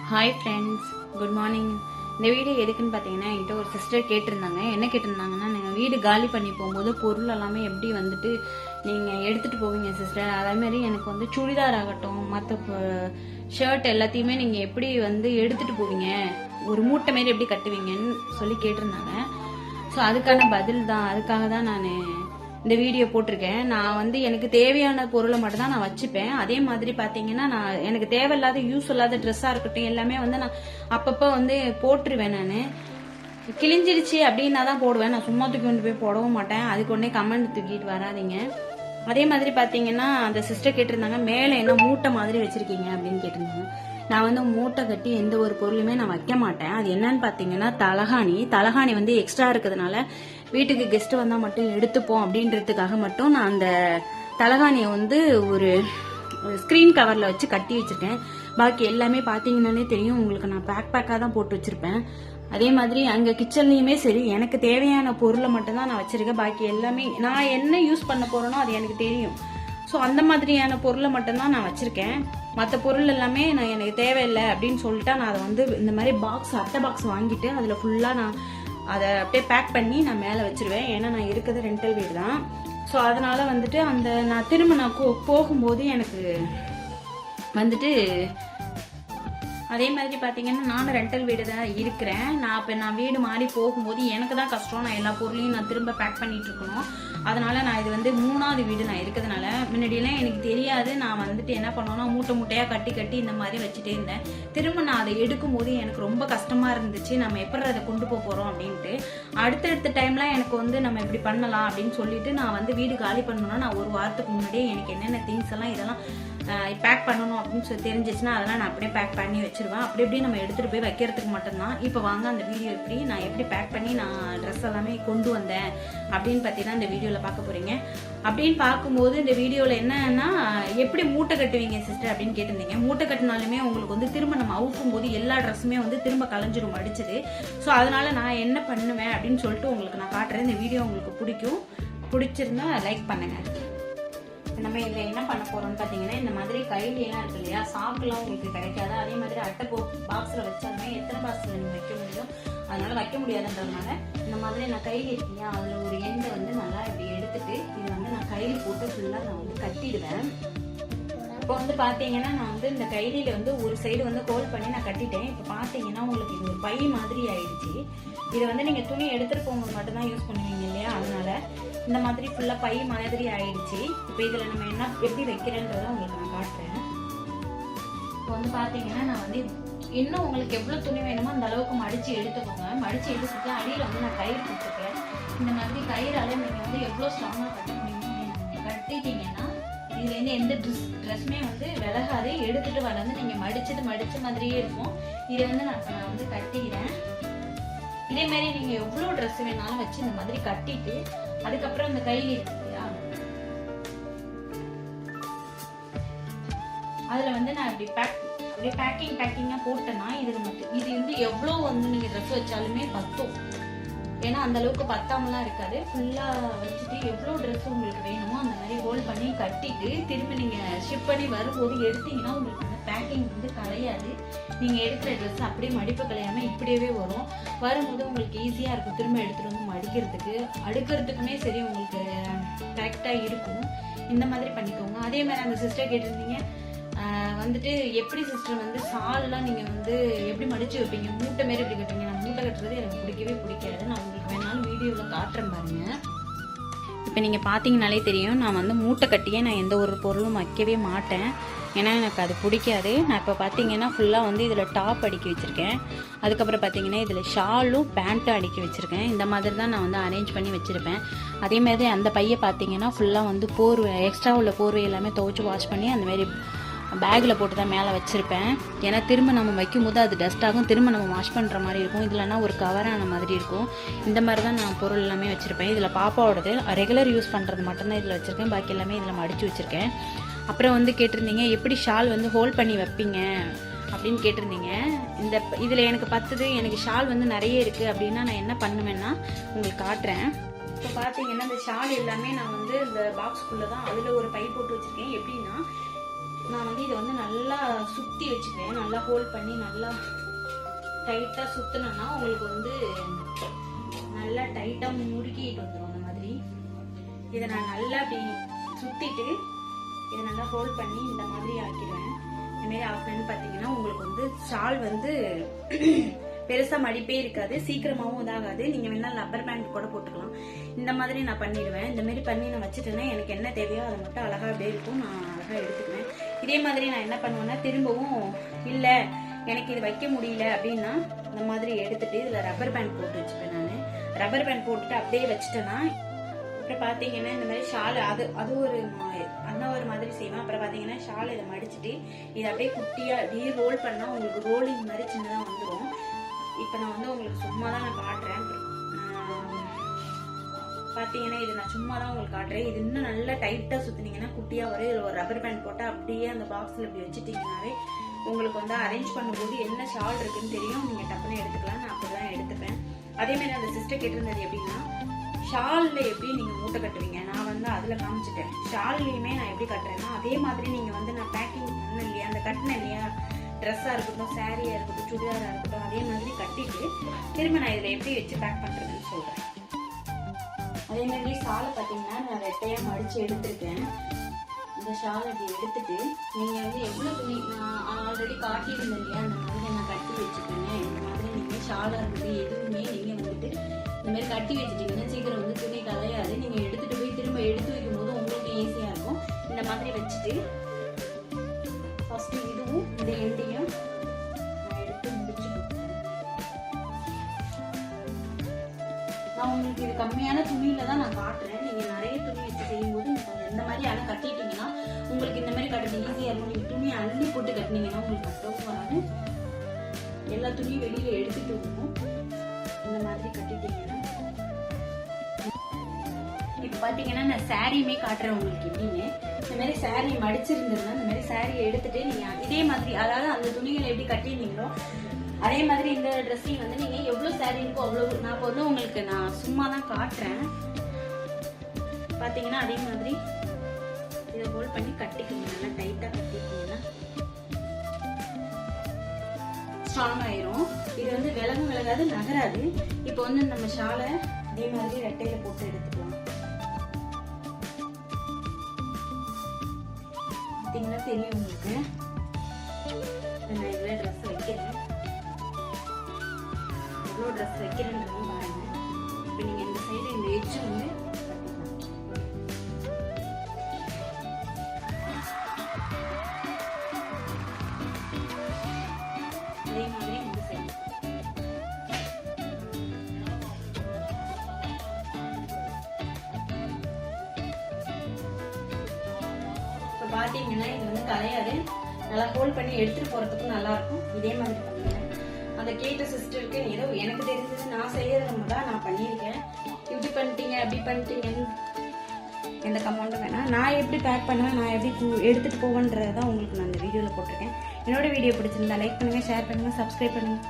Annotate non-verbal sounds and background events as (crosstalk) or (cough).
Hi friends good morning இந்த video எதுக்குன்னு பார்த்தீங்கன்னா என்கிட்ட ஒரு சிஸ்டர் கேட்டிருந்தாங்க. என்ன கேட்டிருந்தாங்கன்னா நீங்கள் வீடு காலி பண்ணி போகும்போது பொருள் எல்லாமே எப்படி வந்துட்டு நீங்கள் எடுத்துகிட்டு போவீங்க சிஸ்டர் அதேமாரி எனக்கு வந்து சுடிதார் ஆகட்டும் மற்ற ஷர்ட் எல்லாத்தையுமே நீங்கள் எப்படி வந்து எடுத்துகிட்டு போவீங்க? ஒரு மூட்டை மாரி எப்படி கட்டுவீங்கன்னு சொல்லி கேட்டிருந்தாங்க. ஸோ அதுக்கான பதில் தான் அதுக்காக தான் நான் இந்த வீடியோ போட்டிருக்கேன். நான் வந்து எனக்கு தேவையான பொருளை மட்டும் தான் நான் வச்சுப்பேன். அதே மாதிரி பார்த்தீங்கன்னா நான் எனக்கு தேவையில்லாத யூஸ் இல்லாத ட்ரெஸ்ஸாக இருக்கட்டும் எல்லாமே வந்து நான் அப்பப்போ வந்து போட்டுருவேன் நான். கிழிஞ்சிடுச்சு அப்படின்னா தான் போடுவேன். நான் சும்மா தூக்கி கொண்டு போய் போடவும் மாட்டேன். அதுக்கு உடனே கமெண்ட் தூக்கிட்டு வராதீங்க. அதே மாதிரி பார்த்தீங்கன்னா அந்த சிஸ்டர் கேட்டிருந்தாங்க மேலே என்ன மூட்டை மாதிரி வச்சிருக்கீங்க அப்படின்னு கேட்டிருந்தாங்க. நான் வந்து மூட்டை கட்டி எந்த ஒரு பொருளுமே நான் வைக்க மாட்டேன். அது என்னன்னு பார்த்தீங்கன்னா தலகாணி. தலகாணி வந்து எக்ஸ்ட்ரா இருக்கிறதுனால வீட்டுக்கு கெஸ்ட் வந்தால் மட்டும் எடுத்துப்போம் அப்படின்றதுக்காக மட்டும் நான் அந்த தலகாணியை வந்து ஒரு ஸ்க்ரீன் கவரில் வச்சு கட்டி வச்சுருக்கேன். பாக்கி எல்லாமே பார்த்தீங்கன்னாலே தெரியும். உங்களுக்கு நான் பேக் பேக்காக தான் போட்டு வச்சுருப்பேன். அதே மாதிரி அங்கே கிச்சன்லேயுமே சரி எனக்கு தேவையான பொருளை மட்டும்தான் நான் வச்சுருக்கேன். பாக்கி எல்லாமே நான் என்ன யூஸ் பண்ண போகிறேனோ அது எனக்கு தெரியும். ஸோ அந்த மாதிரியான பொருளை மட்டும்தான் நான் வச்சுருக்கேன். மற்ற பொருள் எல்லாமே நான் எனக்கு தேவையில்லை அப்படின்னு சொல்லிட்டா நான் அதை வந்து இந்த மாதிரி பாக்ஸ் அட்டை பாக்ஸ் வாங்கிட்டு அதில் ஃபுல்லாக நான் அதை அப்படியே பேக் பண்ணி நான் மேலே வச்சிருவேன். ஏன்னா நான் இருக்கிறது ரெண்டல் வீடு தான். ஸோ அதனால் வந்துட்டு அந்த நான் திரும்ப நான் போகும்போது எனக்கு வந்துட்டு அதே மாதிரி பார்த்தீங்கன்னா நானும் ரெண்டல் வீடு தான் இருக்கிறேன். நான் இப்போ நான் வீடு மாறி போகும்போது எனக்கு தான் கஷ்டம் நான் எல்லா பொருளையும் நான் திரும்ப பேக் பண்ணிட்டு இருக்கணும். நான் இது வந்து மூணாவது வீடு நான் இருக்கிறதுனால முன்னாடியெல்லாம் எனக்கு தெரியாது. நான் வந்துட்டு என்ன பண்ணோன்னா மூட்டை மூட்டையாக கட்டி கட்டி இந்த மாதிரி வச்சுட்டே இருந்தேன். திரும்ப நான் அதை எடுக்கும்போது எனக்கு ரொம்ப கஷ்டமாக இருந்துச்சு. நம்ம எப்படி அதை கொண்டு போக போகிறோம் அப்படின்ட்டு. அடுத்தடுத்த டைம்லாம் எனக்கு வந்து நம்ம இப்படி பண்ணலாம் அப்படின்னு சொல்லிட்டு நான் வந்து வீடு காலி பண்ணணும்னா நான் ஒரு வாரத்துக்கு முன்னாடியே எனக்கு என்னென்ன திங்ஸ் எல்லாம் இதெல்லாம் பேக் பண்ணணும் அப்படின்னு சொல்லி தெரிஞ்சிச்சுன்னா அதெல்லாம் நான் அப்படியே பேக் பண்ணி வச்சிருவேன். அப்படி இப்படி நம்ம எடுத்துகிட்டு போய் வைக்கிறதுக்கு மட்டும்தான். இப்போ வாங்க அந்த வீடியோ எப்படி நான் எப்படி பேக் பண்ணி நான் ட்ரெஸ் எல்லாமே கொண்டு வந்தேன் அப்படின்னு பற்றி தான் இந்த வீடியோவில் பார்க்க போகிறீங்க அப்படின்னு பார்க்கும்போது இந்த வீடியோவில் என்னன்னா எப்படி மூட்டை கட்டுவீங்க சிஸ்டர் அப்படின்னு கேட்டிருந்தீங்க. மூட்டை கட்டினாலுமே உங்களுக்கு வந்து திரும்ப நம்ம அவுக்கும் போது எல்லா ட்ரெஸ்ஸுமே வந்து திரும்ப கலைஞ்சிரும் அடிச்சது. ஸோ அதனால நான் என்ன பண்ணுவேன் அப்படின்னு சொல்லிட்டு உங்களுக்கு நான் காட்டுறேன். இந்த வீடியோ உங்களுக்கு பிடிக்கும். பிடிச்சிருந்தா லைக் பண்ணுங்கள் நம்ம இதில் என்ன பண்ண போகிறோம்னு பார்த்தீங்கன்னா இந்த மாதிரி கைலியெல்லாம் இருக்கு இல்லையா? சாப்பிட்டுலாம் உங்களுக்கு கிடைக்காது. அதே மாதிரி அட்டை போ பாக்ஸில் வச்சாலுமே எத்தனை பாக்ஸில் நீங்கள் வைக்க முடியும்? அதனால் வைக்க முடியாதுன்றதுனால இந்த மாதிரி நான் கையில் இருக்கீங்க அதில் ஒரு எண்டை வந்து நல்லா இப்படி எடுத்துட்டு இது வந்து நான் கையில் போட்டு ஃபுல்லாக நான் வந்து கட்டிடுவேன். இப்போ வந்து பார்த்தீங்கன்னா நான் வந்து இந்த கைலியில் வந்து ஒரு சைடு வந்து கோல் பண்ணி நான் கட்டிட்டேன். இப்போ பார்த்தீங்கன்னா உங்களுக்கு இது ஒரு பை மாதிரி ஆயிடுச்சு. இதை வந்து நீங்கள் துணி எடுத்துகிட்டு போகும்போது மட்டும்தான் யூஸ் பண்ணுவீங்க இல்லையா? அதனால இந்த மாதிரி ஃபுல்லாக பை மாதிரி ஆயிடுச்சு. இப்போ இதில் நம்ம என்ன எப்படி வைக்கிறேன்றதை உங்களுக்கு நான் காட்டுறேன். இப்போ வந்து பார்த்தீங்கன்னா நான் வந்து இன்னும் உங்களுக்கு எவ்வளோ துணி வேணுமோ அந்த அளவுக்கு மடித்து எடுத்துக்கோங்க. மடித்து எடுத்துட்டு அடியில் வந்து நான் கயிறு கொடுத்துருக்கேன் இந்த மாதிரி கயிறால நீங்கள் வந்து எவ்வளோ ஸ்ட்ராங்காக கட்ட முடியுமோ கட்டிட்டீங்கன்னா இதுலேருந்து எந்த ட்ரெஸ் ட்ரெஸ்ஸுமே வந்து விலகாது. எடுத்துட்டு வந்து நீங்கள் மடிச்சது மடிச்ச மாதிரியே இருக்கும். இதை வந்து நான் நான் வந்து கட்டிக்கிறேன். இதே மாதிரி நீங்கள் எவ்வளோ ட்ரெஸ் வேணாலும் வச்சு இந்த மாதிரி கட்டிட்டு அதுக்கப்புறம் இந்த கையில் இருக்கு இல்லையா அதில் வந்து நான் இப்படி பேக் அப்படியே பேக்கிங் பேக்கிங்காக போட்டேன்னா இது மட்டும் இது வந்து எவ்வளோ வந்து நீங்கள் ட்ரெஸ் வச்சாலுமே பத்தும். ஏன்னா அந்த அளவுக்கு பத்தாமலாம் இருக்காது. ஃபுல்லாக வச்சுட்டு எவ்வளோ ட்ரெஸ் உங்களுக்கு வேணுமோ அந்த மாதிரி ஹோல்ட் பண்ணி கட்டிட்டு திரும்ப நீங்கள் ஷிப் பண்ணி வரும்போது எடுத்தீங்கன்னா உங்களுக்கு அந்த பேக்கிங் வந்து கலையாது. நீங்கள் எடுக்கிற ட்ரெஸ் அப்படியே மடிப்பு கலையாமல் இப்படியே வரும். வரும்போது உங்களுக்கு ஈஸியாக இருக்கும். திரும்ப எடுத்துகிட்டு வந்து மடிக்கிறதுக்கு. அடுக்கிறதுக்குமே சரி உங்களுக்கு கரெக்டாக இருக்கும். இந்த மாதிரி பண்ணிக்கோங்க. அதே மாதிரி அந்த சிஸ்டர் கேட்டிருந்தீங்க. வந்துட்டு எப்படி சிஸ்டர் வந்து சால்லாம் நீங்கள் வந்து எப்படி மடிச்சு வைப்பீங்க? மூட்டை மாரி இப்படி கட்டுவீங்க. நான் மூட்டை கட்டுறது எனக்கு பிடிக்கவே பிடிக்காது. நான் உங்களுக்கு வேணாலும் வீடியோவில் காட்டுறேன் பாருங்க. இப்போ நீங்கள் பார்த்தீங்கனாலே தெரியும். நான் வந்து மூட்டை கட்டியே நான் எந்த ஒரு பொருளும் வைக்கவே மாட்டேன். ஏன்னா எனக்கு அது பிடிக்காது. நான் இப்போ பார்த்தீங்கன்னா ஃபுல்லாக வந்து இதில் டாப் அடுக்கி வச்சுருக்கேன். அதுக்கப்புறம் பார்த்தீங்கன்னா இதில் ஷாலும் பேண்ட்டும் அடுக்கி வச்சுருக்கேன். இந்த மாதிரி தான் நான் வந்து அரேஞ்ச் பண்ணி வச்சுருப்பேன். அதேமாதிரி அந்த பையை பார்த்தீங்கன்னா ஃபுல்லாக வந்து போர்வை எக்ஸ்ட்ரா உள்ள போர்வை எல்லாமே துவைச்சி வாஷ் பண்ணி அந்தமாரி பேக்கில் போட்டு தான் மேலே வச்சுருப்பேன். ஏன்னா திரும்ப நம்ம வைக்கும்போது அது டஸ்ட் ஆகும். திரும்ப நம்ம வாஷ் பண்ணுற மாதிரி இருக்கும். இதுலனா ஒரு கவரான மாதிரி இருக்கும். இந்த மாதிரி தான் நான் பொருள் எல்லாமே வச்சுருப்பேன். இதில் பாப்பாவோடது ரெகுலர் யூஸ் பண்ணுறது மட்டும்தான் இதில் வச்சுருக்கேன். பாக்கி எல்லாமே இதில் மடித்து வச்சுருக்கேன். அப்புறம் வந்து கேட்டிருந்தீங்க எப்படி ஷால் வந்து ஹோல்ட் பண்ணி வைப்பீங்க? அப்படின்னு கேட்டிருந்தீங்க. இந்த இதில் எனக்கு பத்துது. எனக்கு ஷால் வந்து நிறைய இருக்குது அப்படின்னா நான் என்ன பண்ணுவேன்னா உங்களுக்கு காட்டுறேன். இப்போ பார்த்தீங்கன்னா இந்த ஷால் எல்லாமே நான் வந்து இந்த பாக்ஸ்குள்ளே தான் அதில் ஒரு பை போட்டு வச்சுருக்கேன். எப்படின்னா நான் வந்து இதை வந்து நல்லா சுற்றி வச்சுக்குவேன். நல்லா ஹோல்ட் பண்ணி நல்லா டைட்டாக சுத்தினேன்னா உங்களுக்கு வந்து நல்லா டைட்டாக முறுக்கிட்டு வந்துடும் அந்த மாதிரி. இதை நான் நல்லா அப்படி சுற்றிட்டு இதை நல்லா ஹோல்ட் பண்ணி இந்த மாதிரி ஆக்கிடுவேன். இதுமாரி மாதிரி பார்த்தீங்கன்னா உங்களுக்கு வந்து ஷால் வந்து (clears throat) பெருசாக மடிப்பே இருக்காது. சீக்கிரமாகவும் இதாகாது. நீங்கள் வேணால் லப்பர் பேண்ட் கூட போட்டுக்கலாம். இந்த மாதிரி நான் பண்ணிடுவேன். இந்த மாதிரி பண்ணி நான் வச்சுட்டேன்னா எனக்கு என்ன தேவையோ அதை மட்டும் அழகா அப்படியே இருக்கும். நான் அழகாக எடுத்துக்குவேன். இதே மாதிரி நான் என்ன பண்ணுவேன்னா திரும்பவும் இல்லை எனக்கு இது வைக்க முடியல அப்படின்னா இந்த மாதிரி எடுத்துட்டு இதில் ரப்பர் பேண்ட் போட்டு வச்சுப்பேன் நான். ரப்பர் பேண்ட் போட்டுட்டு அப்படியே வச்சுட்டேன்னா அப்புறம் பார்த்தீங்கன்னா இந்த மாதிரி ஷால் அது அது ஒரு அந்த ஒரு மாதிரி செய்வேன். அப்புறம் பார்த்தீங்கன்னா ஷால் இதை மடிச்சுட்டு இதை அப்படியே குட்டியாக அப்படியே ரோல் பண்ணால் உங்களுக்கு ரோலிங் மாதிரி சின்னதாக வந்துடும் இப்போ நான் வந்து உங்களுக்கு சும்மா தான் நான் காட்டுறேன். பார்த்தீங்கன்னா இது நான் சும்மா தான் உங்களுக்கு காட்டுறேன். இது இன்னும் நல்லா டைட்டாக சுற்றினீங்கன்னா குட்டியாக வரும் இதில் ஒரு ரப்பர் பேண்ட் போட்டால் அப்படியே அந்த பாக்ஸில் இப்படி வச்சுட்டிங்கனாவே உங்களுக்கு வந்து அரேஞ்ச் பண்ணும்போது என்ன ஷால் இருக்குன்னு தெரியும். நீங்கள் டப்புனே எடுத்துக்கலாம். நான் அப்படி தான் எடுத்துப்பேன் அதேமாதிரி அந்த சிஸ்டர் கேட்டிருந்தது எப்படின்னா ஷாலில் எப்படி நீங்கள் மூட்டை கட்டுவீங்க? நான் வந்து அதில் காமிச்சிட்டேன். ஷால்லையுமே நான் எப்படி கட்டுறேன்னா அதே மாதிரி நீங்கள் வந்து நான் பேக்கிங் பண்ணேன் இல்லையா அந்த கட்டினேன் இல்லையா ட்ரெஸ்ஸாக இருக்கட்டும் சாரியாக இருக்கட்டும் சுடிதாராக இருக்கட்டும் அதே மாதிரி கட்டிட்டு திரும்ப நான் இதில் எப்படி வச்சு பேக் பண்ணுறதுன்னு சொல்கிறேன் அதே மாதிரி ஷாலை பார்த்தீங்கன்னா நான் ரெட்டையாக மடித்து எடுத்திருக்கேன். இந்த ஷாலை அப்படி எடுத்துட்டு நீங்கள் வந்து எவ்வளோ துணி நான் ஆல்ரெடி காட்டியிருந்தேன் இல்லையா? அந்த மாதிரி நான் கட்டி வச்சுக்கோங்க இந்த மாதிரி நீங்கள் ஷாலாக இருக்குது எதுவுமே நீங்கள் வந்துட்டு இந்த மாதிரி கட்டி வச்சுட்டிங்கன்னா சீக்கிரம் வந்து துணி கலையாது. நீங்கள் எடுத்துகிட்டு போய் திரும்ப எடுத்து வைக்கும் போது உங்களுக்கு ஈஸியாக இருக்கும். இந்த மாதிரி வச்சுட்டு ஃபஸ்ட்டு இதுவும் இந்த எண்டையும் இது கம்மியான துணியில தான் நான் காட்டுறேன். நீங்க நிறைய துணி வச்சு செய்யும்போது இந்த மாதிரி அழகா கட்டிட்டீங்கன்னா உங்களுக்கு இந்த மாதிரி கட்டுறது ஈஸியா இருக்கும் நீங்க துணி அள்ளி போட்டு கட்டினீங்கன்னா உங்களுக்கு கட்டவும் வராது. எல்லா துணியும் வெளியில எடுத்துட்டு வரணும். இந்த மாதிரி கட்டிட்டீங்கன்னா. இப்ப பாத்தீங்கன்னா நான் சாரியுமே காட்டுறேன் உங்களுக்கு எப்படின்னு. இந்த மாதிரி சாரீ மடிச்சிருந்ததுன்னா இந்த மாதிரி சாரியை எடுத்துட்டு நீங்க இதே மாதிரி அதாவது அந்த துணிகளை எப்படி கட்டியிருந்தீங்களோ அதே மாதிரி இந்த ட்ரெஸ்ஸையும் வந்து நீங்க எவ்வளவு saree இருக்கோ அவ்வளவு நான் இப்போ வந்து உங்களுக்கு நான் சும்மா தான் காட்டுறேன். பாத்தீங்கன்னா அதே மாதிரி இதை ஹோல்ட் பண்ணி கட்டிக்கோங்க. நல்லா டைட்டா கட்டிக்கிட்டீங்கன்னா ஸ்ட்ராங் ஆயிரும். இது வந்து விலகும் விலகாது நகராது. இப்போ வந்து நம்ம ஷாலை இதே மாதிரி ரெட்டையில போட்டு எடுத்துக்கலாம். பார்த்தீங்கன்னா தெரியும் உங்களுக்கு. எவ்வளோ ட்ரெஸ் வைக்கிறேன்றது பாருங்கள் இப்போ நீங்கள் இந்த சைடு இந்த எட்ஜ் வந்து அதே மாதிரி இந்த சைடு இப்போ பார்த்தீங்கன்னா இது வந்து கலையாது. நல்லா ஹோல்ட் பண்ணி எடுத்துகிட்டு போகிறதுக்கும் நல்லாயிருக்கும் இதே மாதிரி பண்ணுங்கள் அந்த கேட்ட சிஸ்டர் சிஸ்டருக்கு ஏதோ எனக்கு தெரிஞ்சது நான் செய்யறது தான் நான் பண்ணியிருக்கேன். இப்படி பண்ணிட்டீங்க அப்படி பண்ணிட்டீங்கன்னு எந்த கமெண்ட்டும் வேணாம். நான் எப்படி பேக் பண்ணுவேன் நான் எப்படி எடுத்துகிட்டு எடுத்துட்டு போவேன்றதை தான் உங்களுக்கு நான் இந்த வீடியோவில் போட்டிருக்கேன். என்னோட வீடியோ பிடிச்சிருந்தா லைக் பண்ணுங்கள் ஷேர் பண்ணுங்கள் சப்ஸ்கிரைப் பண்ணுங்கள்